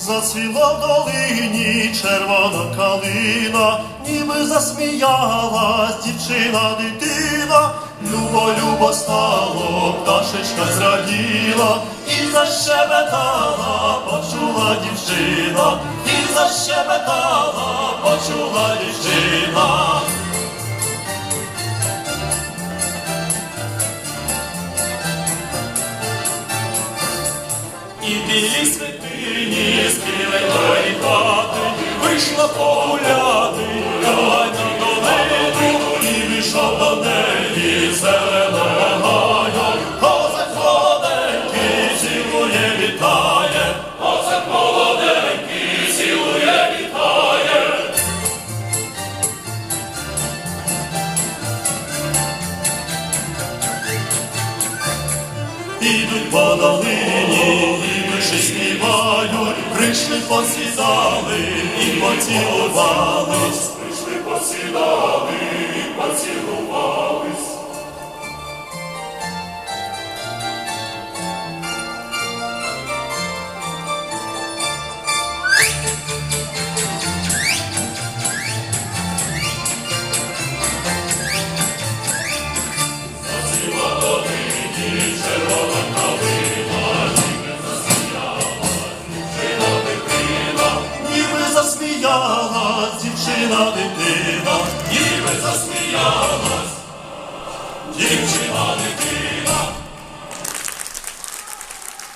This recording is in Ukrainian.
Зацвіла в долині червона калина, ніби засміялась дівчина дитина, любо, любо стало, пташечка зраділа, і защебетала, почула дівчина, і защебетала, почула дівчина. І білі білої хати вийшла погуляти, Калайна до неї, і вийшов до неї гаю. Козак молоденький цілує, вітає, Козак молоденький цілує, вітає. Ідуть по долині, і миші співають, прийшли посідали і поцілувались. Прийшли посідали і поцілувались. Засміялась дівчина дитина, ніби засміялась дівчина дитина.